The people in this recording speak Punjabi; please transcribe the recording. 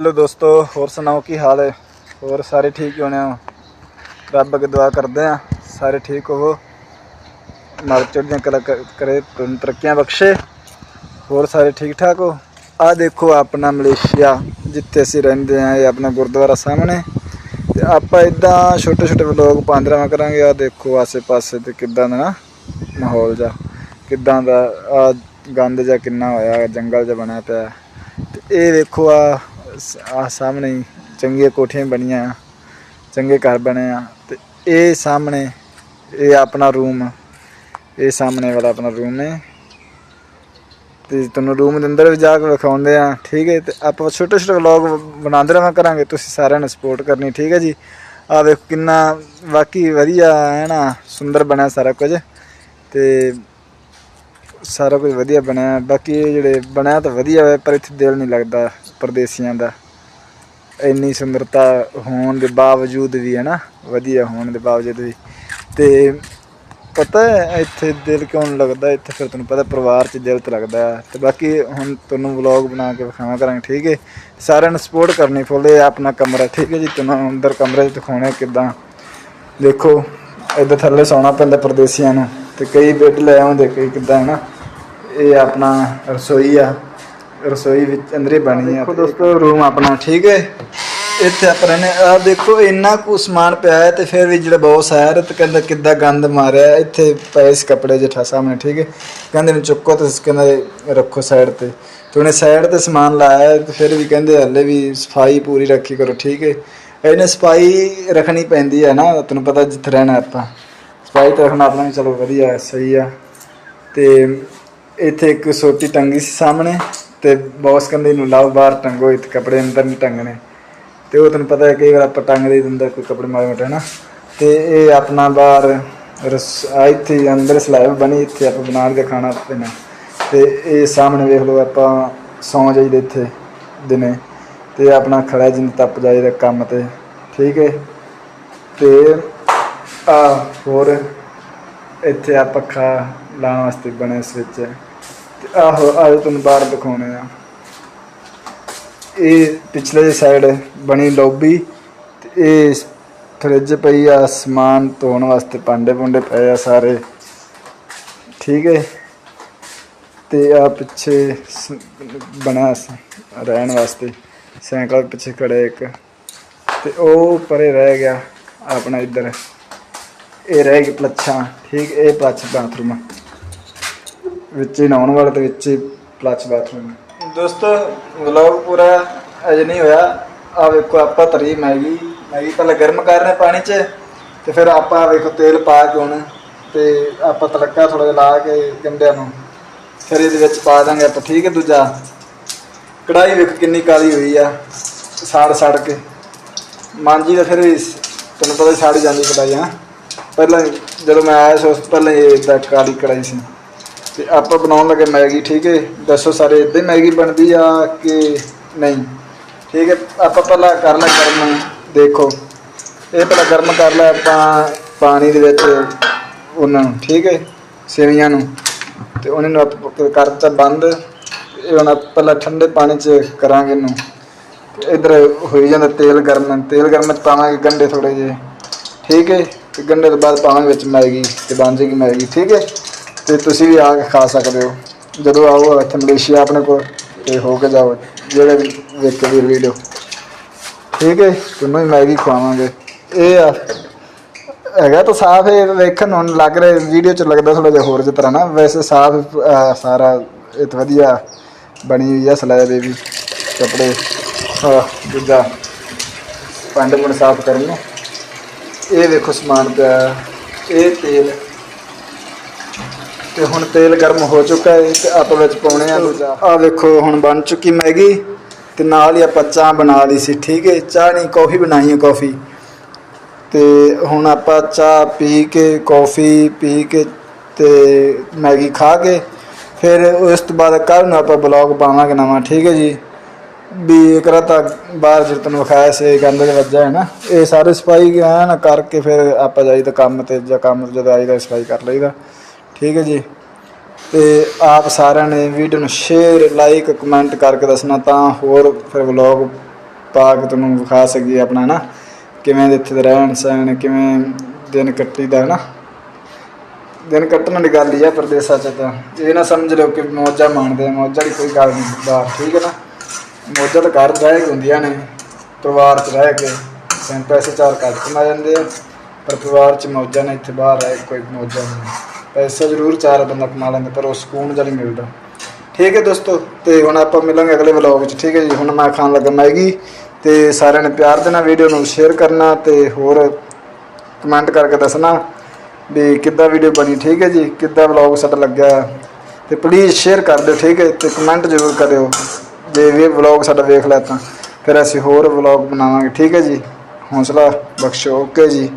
ਹੈਲੋ ਦੋਸਤੋ, ਹੋਰ ਸੁਣਾਓ ਕੀ ਹਾਲ ਹੈ? ਹੋਰ ਸਾਰੇ ਠੀਕ ਹੀ ਹੋਣੇ ਹੋ? ਰੱਬ ਅੱਗੇ ਦੁਆ ਕਰਦੇ ਆ ਸਾਰੇ ਠੀਕ ਹੋਵੋ। ਮਾਲਕ ਚੜ੍ਹਦੀਆਂ ਕਲਾ ਕ- ਕਰੇ ਤੁਹਾਨੂੰ ਤਰੱਕੀਆਂ ਬਖਸ਼ੇ। ਹੋਰ ਸਾਰੇ ਠੀਕ ਠਾਕ ਹੋ? ਆ ਦੇਖੋ ਆਪਣਾ ਮਲੇਸ਼ੀਆ, ਜਿੱਥੇ ਅਸੀਂ ਰਹਿੰਦੇ ਆ ਇਹ ਆਪਣਾ ਗੁਰਦੁਆਰਾ ਸਾਹਮਣੇ। ਤੇ ਆਪਾਂ ਇਦਾਂ ਛੋਟੇ ਛੋਟੇ ਵਲੋਗ ਪਾਉਂਦੇ ਰਹਾਂ ਕਰਾਂਗੇ। ਆ ਦੇਖੋ ਆਸੇ ਪਾਸੇ ਤੇ ਕਿੱਦਾਂ ਦਾ ਨਾ ਮਾਹੌਲ ਜਾ ਕਿੱਦਾਂ ਦਾ ਆ ਗੰਦ ਜਾ ਕਿੰਨਾ ਹੋਇਆ, ਜੰਗਲ ਜਾ ਬਣਿਆ ਪਿਆ। ਤੇ ਇਹ ਵੇਖੋ ਆ ਆ ਸਾਹਮਣੇ ਚੰਗੀਆਂ ਕੋਠੀਆਂ ਬਣੀਆਂ ਆ, ਚੰਗੇ ਘਰ ਬਣੇ ਆ ਤੇ ਇਹ ਸਾਹਮਣੇ ਇਹ ਆਪਣਾ ਰੂਮ ਇਹ ਸਾਹਮਣੇ ਵਾਲਾ ਆਪਣਾ ਰੂਮ ਹੈ ਤੇ ਤੁਹਾਨੂੰ ਰੂਮ ਦੇ ਅੰਦਰ ਵੀ ਜਾ ਕੇ ਵਿਖਾਉਂਦੇ ਆ ਠੀਕ ਹੈ? ਤੇ ਆਪਾਂ ਛੋਟੇ ਛੋਟੇ ਵਲੌਗ ਬਣਾਉਂਦੇ ਰਹਾਂ ਕਰਾਂਗੇ ਤੁਸੀਂ ਸਾਰਿਆਂ ਨੂੰ ਸਪੋਰਟ ਕਰਨੀ ਠੀਕ ਹੈ ਜੀ? ਆ ਵੇਖੋ ਕਿੰਨਾ ਵਾਕਈ ਵਧੀਆ ਹੈ ਨਾ ਸੁੰਦਰ ਬਣਿਆ ਸਾਰਾ ਕੁਝ। ਤੇ ਸਾਰਾ ਕੁਝ ਵਧੀਆ ਬਣਿਆ। ਬਾਕੀ ਇਹ ਜਿਹੜੇ ਬਣਿਆ ਤਾਂ ਵਧੀਆ ਹੋਇਆ ਪਰ ਇੱਥੇ ਦਿਲ ਨਹੀਂ ਲੱਗਦਾ। ਪਰਦੇਸੀਆਂ ਦਾ। ਇੰਨੀ ਸੁੰਦਰਤਾ ਹੋਣ ਦੇ ਬਾਵਜੂਦ ਵੀ ਹੈ ਨਾ ਵਧੀਆ ਹੋਣ ਦੇ ਬਾਵਜੂਦ ਵੀ। ਤੇ ਪਤਾ ਹੈ, ਇੱਥੇ ਦਿਲ ਕਿਉਂ ਨਹੀਂ ਲੱਗਦਾ? ਇੱਥੇ ਫਿਰ ਤੁਹਾਨੂੰ ਪਤਾ ਪਰਿਵਾਰ 'ਚ ਦਿਲ ਤੇ ਲੱਗਦਾ ਹੈ। ਤੇ ਬਾਕੀ ਹੁਣ ਤੁਹਾਨੂੰ ਵਲੌਗ ਬਣਾ ਕੇ ਵਿਖਾਵਾਂ ਕਰਾਂਗੇ, ਠੀਕ ਹੈ? ਸਾਰਿਆਂ ਨੂੰ ਸਪੋਰਟ ਕਰਨੀ ਫੁੱਲ ਆਪਣਾ ਕਮਰਾ, ਠੀਕ ਹੈ ਜੀ? ਤੁਹਾਨੂੰ ਅੰਦਰ ਕਮਰੇ 'ਚ ਦਿਖਾਉਣੇ ਕਿਦਾਂ। ਦੇਖੋ, ਇੱਧਰ ਥੱਲੇ ਸੌਣਾ ਪੈਂਦਾ ਪਰਦੇਸੀਆਂ ਨੂੰ। ਤੇ ਕਈ ਬੈੱਡ ਲੈ ਆਉਂਦੇ, ਕਈ ਕਿਦਾਂ ਹੈ ਨਾ ਇਹ ਆਪਣਾ ਰਸੋਈ ਆ। ਰਸੋਈ ਵਿੱਚ ਅੰਦਰੇ ਬਣੀ ਆ ਦੇਖੋ ਦੋਸਤੋ ਰੂਮ ਆਪਣਾ ਠੀਕ ਹੈ। ਇੱਥੇ ਆਪਾਂ ਰਹਿੰਦੇ ਆ ਦੇਖੋ ਇੰਨਾ ਕੁ ਸਮਾਨ ਪਿਆ ਹੈ ਤੇ ਫਿਰ ਵੀ ਜਿਹੜਾ ਬਹੁਤ ਹੈ ਤੇ ਕਹਿੰਦਾ ਕਿੱਦਾਂ ਗੰਦ ਮਾਰਿਆ ਇੱਥੇ ਪਏ ਸੀ ਕੱਪੜੇ ਜਿਹਾ ਸਾਹਮਣੇ ਠੀਕ ਹੈ। ਕਹਿੰਦੇ ਨੇ ਚੁੱਕੋ ਤੇ ਕਹਿੰਦਾ ਰੱਖੋ ਸਾਈਡ ਤੇ। ਤੇ ਉਹਨੇ ਸਾਈਡ ਤੇ ਸਮਾਨ ਲਾਇਆ ਤੇ ਫਿਰ ਵੀ ਕਹਿੰਦੇ ਹਲੇ ਵੀ ਸਫ਼ਾਈ ਪੂਰੀ ਰੱਖੀ ਕਰੋ ਠੀਕ ਹੈ। ਇਹਨੇ ਸਫ਼ਾਈ ਰੱਖਣੀ ਪੈਂਦੀ ਹੈ ਨਾ ਤੈਨੂੰ ਪਤਾ ਜਿੱਥੇ ਰਹਿਣਾ ਆਪਾਂ। ਸਫ਼ਾਈ ਤਾਂ ਰੱਖਣਾ ਆਪਣਾ ਵੀ ਚਲੋ ਵਧੀਆ ਸਹੀ ਆ। ਤੇ ਇੱਥੇ ਇੱਕ ਸੋਟੀ ਟੰਗੀ ਸੀ ਸਾਹਮਣੇ। ਤੇ ਬੌਸ ਕਹਿੰਦੇ ਨੂੰ ਲਾਓ ਬਾਹਰ ਟੰਗੋ ਇੱਥੇ ਕੱਪੜੇ ਅੰਦਰ ਨਹੀਂ ਟੰਗਣੇ। ਤੇ ਉਹ ਤੈਨੂੰ ਪਤਾ ਹੈ ਕਈ ਵਾਰ ਆਪਾਂ ਟੰਗ ਦੇ ਦਿੰਦਾ ਕੋਈ ਕੱਪੜੇ ਮਾੜੇ ਮੋਟੇ ਨਾ ਤੇ ਇਹ ਆਪਣਾ ਬਾਹਰ ਰਸ, ਆ ਇੱਥੇ ਅੰਦਰ ਸਲੈਬ ਬਣੀ, ਇੱਥੇ ਆਪਾਂ ਬਣਾ ਕੇ ਖਾਣਾ ਪੀਣਾ। ਤੇ ਇਹ ਸਾਹਮਣੇ ਵੇਖ ਲਓ ਆਪਾਂ ਸੌਂ ਜਾਈਦੇ ਇੱਥੇ ਦਿਨੇ। ਤੇ ਆਪਣਾ ਖੜਾ ਜਿੰਨ ਤੱਪ ਜਾਈਦਾ ਕੰਮ ਤੇ, ਠੀਕ ਹੈ? ਤੇ ਆ ਹੋਰ ਇੱਥੇ ਆ ਪੱਖਾ ਲਾਉਣ ਵਾਸਤੇ ਬਣਿਆ ਸਵਿਚ। ਤੇ ਆਹੋ, ਆਹ ਤੁਹਾਨੂੰ ਬਾਹਰ ਦਿਖਾਉਣੇ ਆ। ਇਹ ਪਿਛਲੇ ਸਾਈਡ ਬਣੀ ਲੌਬੀ ਤੇ ਇਹ ਫਰਿੱਜ ਪਈ ਆ, ਸਮਾਨ ਧੋਣ ਵਾਸਤੇ ਭਾਂਡੇ ਭੁੰਡੇ ਪਏ ਆ ਸਾਰੇ। ਠੀਕ ਹੈ? ਤੇ ਆ ਪਿੱਛੇ ਸ- ਬਣਿਆ ਰਹਿਣ ਵਾਸਤੇ। ਸਾਈਕਲ ਪਿੱਛੇ ਖੜੇ ਇੱਕ। ਤੇ ਉਹ ਪਰੇ ਰਹਿ ਗਿਆ ਆਪਣਾ ਇੱਧਰ। ਇਹ ਰਹਿ ਗਈ ਪਲੱਛਾਂ। ਠੀਕ, ਇਹ ਪਲੱਛ ਬਾਥਰੂਮ ਵਿੱਚ ਹੀ ਨਹਾਉਣ ਵਾਲਾ ਤੇ ਵਿੱਚ ਹੀ ਪਲੱਛ ਬਾਥਰੂਮ ਦੋਸਤੋ ਵਲੌਗ ਪੂਰਾ ਅਜੇ ਨਹੀਂ ਹੋਇਆ। ਆ ਵੇਖੋ, ਆਪਾਂ ਤਰੀ ਮੈਗੀ। ਮੈਗੀ ਪਹਿਲਾਂ ਗਰਮ ਕਰ ਰਹੇ ਪਾਣੀ 'ਚ ਤੇ ਫਿਰ ਆਪਾਂ ਵੇਖੋ ਤੇਲ ਪਾ ਕੇ ਹੁਣ ਤੇ ਆਪਾਂ ਤੜਕਾ ਥੋੜਾ ਜਿਹਾ ਲਾ ਕੇ ਗੰਡਿਆਂ ਨੂੰ ਫਿਰ ਇਹਦੇ ਵਿੱਚ ਪਾ ਦਾਂਗੇ ਆਪਾਂ। ਠੀਕ ਹੈ ਦੂਜਾ। ਕੜਾਈ ਵੇਖੋ ਕਿੰਨੀ ਕਾਲੀ ਹੋਈ ਆ, ਸਾੜ ਸਾੜ ਕੇ। ਮਾਂਜੀ ਤਾਂ ਫਿਰ ਵੀ ਤੈਨੂੰ ਪਤਾ ਸਾੜ ਜਾਂਦੀ ਕੜਾਈ ਆ ਪਹਿਲਾਂ ਜਦੋਂ ਮੈਂ ਆਇਆ ਸੀ, ਉਸ ਪਹਿਲਾਂ ਇਹ ਇਦਾਂ ਕਾਲੀ ਕੜਾਈ ਸੀ। ਤੇ ਆਪਾਂ ਬਣਾਉਣ ਲੱਗੇ ਮੈਗੀ, ਠੀਕ ਹੈ ਦੱਸੋ ਸਾਰੇ, ਇਦਾਂ ਹੀ ਮੈਗੀ ਬਣਦੀ ਆ ਕਿ ਨਹੀਂ? ਠੀਕ ਹੈ, ਆਪਾਂ ਪਹਿਲਾਂ ਕਰ ਲੈ ਗਰਮ, ਦੇਖੋ। ਇਹ ਪਹਿਲਾਂ ਗਰਮ ਕਰ ਲੈ ਆਪਾਂ ਪਾਣੀ ਦੇ ਵਿੱਚ ਉਹਨਾਂ ਨੂੰ, ਠੀਕ ਹੈ? ਸੇਵੀਆਂ ਨੂੰ। ਤੇ ਉਹਨਾਂ ਨੂੰ ਆਪਾਂ ਕਰਤਾ ਬੰਦ। ਇਹ ਹੁਣ ਆਪਾਂ ਪਹਿਲਾਂ ਠੰਡੇ ਪਾਣੀ 'ਚ ਕਰਾਂਗੇ ਇਹਨੂੰ। ਤੇ ਇਧਰ ਹੋਈ ਜਾਂਦਾ ਤੇਲ ਗਰਮ ਤੇਲ ਗਰਮ 'ਚ ਪਾਵਾਂਗੇ ਗੰਡੇ ਥੋੜੇ ਜਿਹੇ। ਠੀਕ ਹੈ, ਤੇ ਗੰਡੇ ਤੋਂ ਬਾਅਦ ਪਾਵਾਂਗੇ ਵਿੱਚ ਮੈਗੀ, ਤੇ ਬਣ ਜਾਏਗੀ ਮੈਗੀ, ਠੀਕ ਹੈ? ਤੇ ਤੁਸੀਂ ਵੀ ਆ ਕੇ ਖਾ ਸਕਦੇ ਹੋ। ਜਦੋਂ ਆਓ ਇੱਥੇ ਮਲੇਸ਼ੀਆ ਆਪਣੇ ਕੋਲ, ਤੇ ਹੋ ਕੇ ਜਾਓ ਜਿਹੜੇ ਵੀ ਵੇਖ ਕੇ ਵੀਡੀਓ ਠੀਕ ਹੈ ਤੁਹਾਨੂੰ ਵੀ ਮੈਗੀ ਖਵਾਵਾਂਗੇ। ਇਹ ਆ, ਹੈਗਾ ਤਾਂ ਸਾਫ਼ ਹੈ ਵੇਖਣ ਨੂੰ ਲੱਗ ਰਿਹਾ ਵੀਡੀਓ ਚ ਲੱਗਦਾ ਥੋੜਾ ਜਿਹਾ ਹੋਰ ਜਿਹਾ ਤਰ੍ਹਾਂ ਨਾ। ਵੈਸੇ ਸਾਫ਼ ਸਾਰਾ ਇਹ ਤਾਂ ਵਧੀਆ ਬਣੀ ਹੋਈ ਆ ਸਲੈਬ ਇਹ ਵੀ ਕੱਪੜੇ। ਦੂਜਾ ਭਾਂਡੇ ਭੁੰਡੇ ਸਾਫ਼ ਕਰਨ ਨੂੰ। ਇਹ ਵੇਖੋ ਸਮਾਨ ਪਿਆ, ਇਹ ਤੇਲ। ਤੇ ਹੁਣ ਤੇਲ ਗਰਮ ਹੋ ਚੁੱਕਾ ਹੈ ਤੇ ਆਪਾਂ ਵਿੱਚ ਪਾਉਣੇ ਆ ਦੂਜਾ। ਆ ਵੇਖੋ ਹੁਣ ਬਣ ਚੁੱਕੀ ਮੈਗੀ ਤੇ ਨਾਲ ਹੀ ਆਪਾਂ ਚਾਹ ਬਣਾ ਲਈ ਸੀ, ਠੀਕ ਹੈ ਚਾਹ ਨਹੀਂ, ਕੌਫੀ ਬਣਾਈ ਹੈ ਕੌਫੀ। ਤੇ ਹੁਣ ਆਪਾਂ ਚਾਹ ਪੀ ਕੇ, ਕੌਫੀ ਪੀ ਕੇ ਤੇ ਮੈਗੀ ਖਾ ਕੇ ਫਿਰ ਉਸ ਤੋਂ ਬਾਅਦ ਕੱਲ ਨੂੰ ਆਪਾਂ ਬਲੌਗ ਪਾਵਾਂਗੇ ਨਵਾਂ, ਠੀਕ ਹੈ ਜੀ? ਵੀ ਇੱਕ ਰਾਤ ਬਾਹਰ ਜਿਹੜਾ ਤੁਹਾਨੂੰ ਵਿਖਾਇਆ ਸੀ ਗੰਦ ਦੇ ਵੱਜਾ ਹੈ ਨਾ। ਇਹ ਸਾਰੇ ਸਫ਼ਾਈ ਨਾ ਕਰਕੇ ਫਿਰ ਆਪਾਂ ਜਾਈਦਾ ਕੰਮ ਤੇ ਜਾਂ ਕੰਮ ਜਦੋਂ ਆਈਦਾ ਸਫ਼ਾਈ ਕਰ ਲਈਦਾ। ਠੀਕ ਹੈ ਜੀ। ਤੇ ਆਪ ਸਾਰਿਆਂ ਨੇ ਵੀਡੀਓ ਨੂੰ ਸ਼ੇਅਰ ਲਾਈਕ ਕਮੈਂਟ ਕਰਕੇ ਦੱਸਣਾ ਤਾਂ ਹੋਰ ਫਿਰ ਵਲੌਗ ਪਾ ਕੇ ਤੁਹਾਨੂੰ ਵਿਖਾ ਸਕੀਏ ਆਪਣਾ ਨਾ ਕਿਵੇਂ ਦੇ ਇੱਥੇ ਰਹਿਣ ਸਹਿਣ, ਕਿਵੇਂ ਦਿਨ ਕੱਟੀਦਾ ਨਾ ਦਿਨ ਕੱਟਣ ਦੀ ਗੱਲ ਹੀ ਆ ਪ੍ਰਦੇਸਾਂ ਚ ਤਾਂ। ਇਹ ਨਾ ਸਮਝ ਲਓ ਕਿ ਮੌਜਾਂ ਮਾਣਦੇ ਆ, ਮੌਜਾਂ ਦੀ ਕੋਈ ਗੱਲ ਨਹੀਂ। ਬਾਹਰ ਠੀਕ ਹੈ ਨਾ? ਮੌਜਾਂ ਤਾਂ ਘਰ ਰਹਿ ਕੇ ਹੁੰਦੀਆਂ ਨੇ, ਪਰਿਵਾਰ ਚ ਰਹਿ ਕੇ। ਪੈਸੇ ਚਾਰ ਘੱਟ ਕਮਾ ਜਾਂਦੇ ਆ, ਪਰ ਪਰਿਵਾਰ ਚ ਮੌਜਾਂ ਨੇ, ਇੱਥੇ ਬਾਹਰ ਰਹਿ ਕੋਈ ਮੌਜਾਂ ਨਹੀਂ। ਪੈਸਾ ਜ਼ਰੂਰ ਚਾਰ ਬੰਦਾ ਕਮਾ ਲੈਂਦਾ, ਪਰ ਉਹ ਸਕੂਨ ਜਿਹਾ ਨਹੀਂ ਮਿਲਦਾ। ਠੀਕ ਹੈ ਦੋਸਤੋ, ਤੇ ਹੁਣ ਆਪਾਂ ਮਿਲਾਂਗੇ ਅਗਲੇ ਵਲੌਗ ਵਿੱਚ, ਠੀਕ ਹੈ ਜੀ? ਹੁਣ ਮੈਂ ਖਾਣ ਲੱਗਾ ਮੈਗੀ, ਤੇ ਸਾਰਿਆਂ ਨੇ ਪਿਆਰ ਦੇਣਾ, ਵੀਡੀਓ ਨੂੰ ਸ਼ੇਅਰ ਕਰਨਾ, ਤੇ ਹੋਰ ਕਮੈਂਟ ਕਰਕੇ ਦੱਸਣਾ ਵੀ ਕਿੱਦਾਂ ਵੀਡੀਓ ਬਣੀ, ਠੀਕ ਹੈ ਜੀ? ਕਿੱਦਾਂ ਵਲੌਗ ਸਾਡਾ ਲੱਗਿਆ? ਤੇ ਪਲੀਜ਼ ਸ਼ੇਅਰ ਕਰ ਦਿਓ, ਠੀਕ ਹੈ? ਤੇ ਕਮੈਂਟ ਜ਼ਰੂਰ ਕਰਿਓ ਜੇ ਵੀ ਵਲੌਗ ਸਾਡਾ ਵੇਖ ਲਿਆ ਤਾਂ। ਫਿਰ ਅਸੀਂ ਹੋਰ ਵਲੌਗ ਬਣਾਵਾਂਗੇ, ਠੀਕ ਹੈ ਜੀ? ਹੌਸਲਾ ਬਖਸ਼ੋ, ਓਕੇ ਜੀ।